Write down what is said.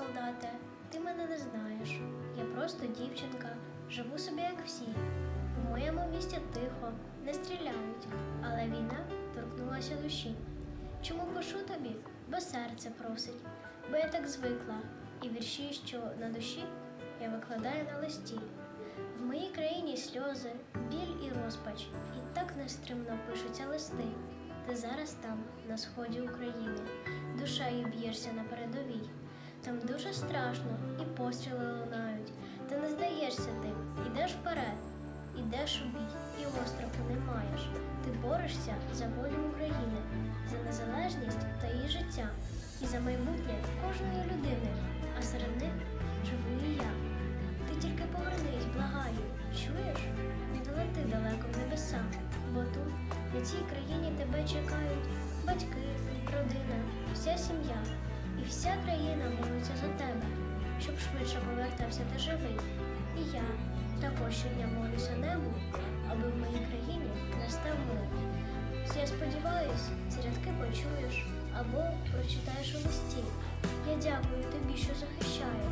солдате, ти мене не знаєш. Я просто дівчинка, живу собі як всі. В моєму місті тихо, не стріляють, але війна торкнулася душі. Чому пишу тобі? Бо серце просить, бо я так звикла, і вірші, що на душі, я викладаю на листі. В моїй країні сльози, біль і розпач, і так нестримно пишуться листи. Ти зараз там, на сході України, душею б'єшся на передовій. Там дуже страшно, і постріли лунають. Ти не здаєшся ти, ідеш вперед, ідеш у бій, і остраху не маєш. Ти борешся за волю України, за незалежність та її життя, і за майбутнє кожної людини, а серед них живу і я. Ти тільки повернись, благаю, чуєш? Не лети далеко в небеса, бо тут, на цій країні тебе чекають батьки, родина, вся сім'я. Вся країна молиться за тебе, щоб швидше повертався ти живий. І я також щодня молюся небу, аби в моїй країні настав мир. Я сподіваюся, ці рядки почуєш або прочитаєш у листі. Я дякую тобі, що захищаєш